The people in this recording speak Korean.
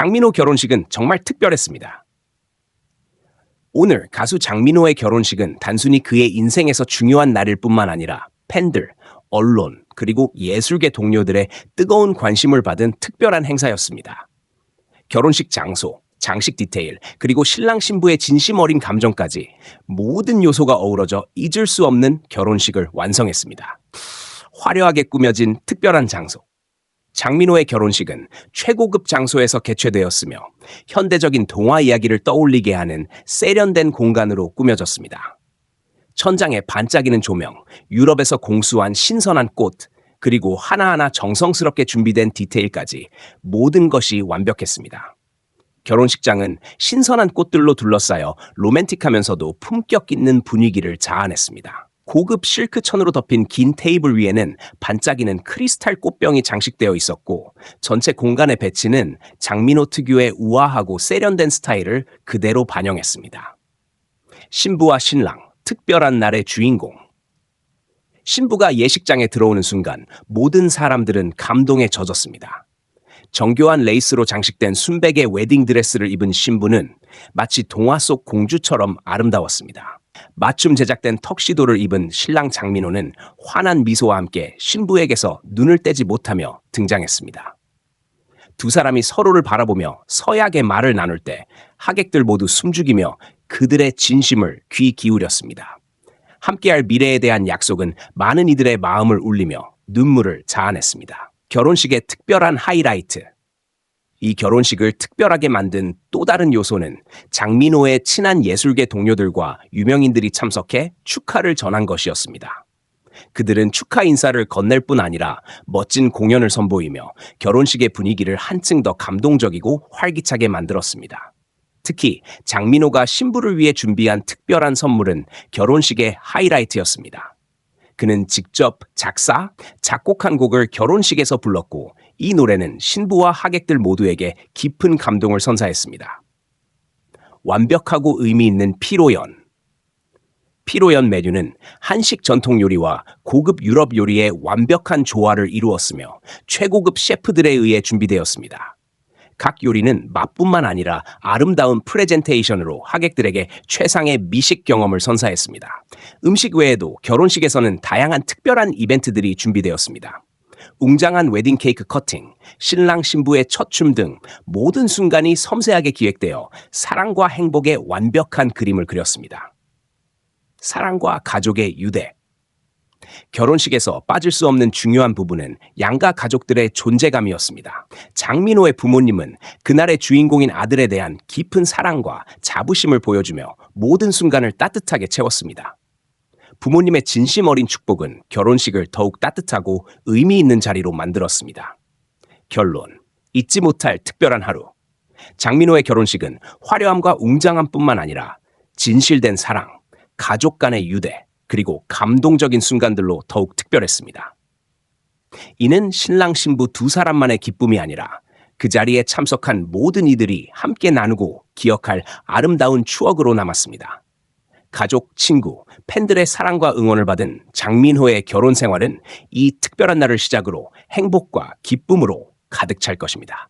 장민호 결혼식은 정말 특별했습니다. 오늘 가수 장민호의 결혼식은 단순히 그의 인생에서 중요한 날일 뿐만 아니라 팬들, 언론, 그리고 예술계 동료들의 뜨거운 관심을 받은 특별한 행사였습니다. 결혼식 장소, 장식 디테일, 그리고 신랑 신부의 진심 어린 감정까지 모든 요소가 어우러져 잊을 수 없는 결혼식을 완성했습니다. 화려하게 꾸며진 특별한 장소. 장민호의 결혼식은 최고급 장소에서 개최되었으며 현대적인 동화 이야기를 떠올리게 하는 세련된 공간으로 꾸며졌습니다. 천장에 반짝이는 조명, 유럽에서 공수한 신선한 꽃, 그리고 하나하나 정성스럽게 준비된 디테일까지 모든 것이 완벽했습니다. 결혼식장은 신선한 꽃들로 둘러싸여 로맨틱하면서도 품격 있는 분위기를 자아냈습니다. 고급 실크 천으로 덮인 긴 테이블 위에는 반짝이는 크리스탈 꽃병이 장식되어 있었고 전체 공간의 배치는 장민호 특유의 우아하고 세련된 스타일을 그대로 반영했습니다. 신부와 신랑, 특별한 날의 주인공. 신부가 예식장에 들어오는 순간 모든 사람들은 감동에 젖었습니다. 정교한 레이스로 장식된 순백의 웨딩 드레스를 입은 신부는 마치 동화 속 공주처럼 아름다웠습니다. 맞춤 제작된 턱시도를 입은 신랑 장민호는 환한 미소와 함께 신부에게서 눈을 떼지 못하며 등장했습니다. 두 사람이 서로를 바라보며 서약의 말을 나눌 때 하객들 모두 숨죽이며 그들의 진심을 귀 기울였습니다. 함께할 미래에 대한 약속은 많은 이들의 마음을 울리며 눈물을 자아냈습니다. 결혼식의 특별한 하이라이트. 이 결혼식을 특별하게 만든 또 다른 요소는 장민호의 친한 예술계 동료들과 유명인들이 참석해 축하를 전한 것이었습니다. 그들은 축하 인사를 건넬 뿐 아니라 멋진 공연을 선보이며 결혼식의 분위기를 한층 더 감동적이고 활기차게 만들었습니다. 특히 장민호가 신부를 위해 준비한 특별한 선물은 결혼식의 하이라이트였습니다. 그는 직접 작사, 작곡한 곡을 결혼식에서 불렀고 이 노래는 신부와 하객들 모두에게 깊은 감동을 선사했습니다. 완벽하고 의미 있는 피로연. 피로연 메뉴는 한식 전통 요리와 고급 유럽 요리의 완벽한 조화를 이루었으며 최고급 셰프들에 의해 준비되었습니다. 각 요리는 맛뿐만 아니라 아름다운 프레젠테이션으로 하객들에게 최상의 미식 경험을 선사했습니다. 음식 외에도 결혼식에서는 다양한 특별한 이벤트들이 준비되었습니다. 웅장한 웨딩 케이크 커팅, 신랑 신부의 첫 춤 등 모든 순간이 섬세하게 기획되어 사랑과 행복의 완벽한 그림을 그렸습니다. 사랑과 가족의 유대. 결혼식에서 빠질 수 없는 중요한 부분은 양가 가족들의 존재감이었습니다. 장민호의 부모님은 그날의 주인공인 아들에 대한 깊은 사랑과 자부심을 보여주며 모든 순간을 따뜻하게 채웠습니다. 부모님의 진심 어린 축복은 결혼식을 더욱 따뜻하고 의미 있는 자리로 만들었습니다. 결론. 잊지 못할 특별한 하루. 장민호의 결혼식은 화려함과 웅장함뿐만 아니라 진실된 사랑, 가족 간의 유대, 그리고 감동적인 순간들로 더욱 특별했습니다. 이는 신랑 신부 두 사람만의 기쁨이 아니라 그 자리에 참석한 모든 이들이 함께 나누고 기억할 아름다운 추억으로 남았습니다. 가족, 친구, 팬들의 사랑과 응원을 받은 장민호의 결혼 생활은 이 특별한 날을 시작으로 행복과 기쁨으로 가득 찰 것입니다.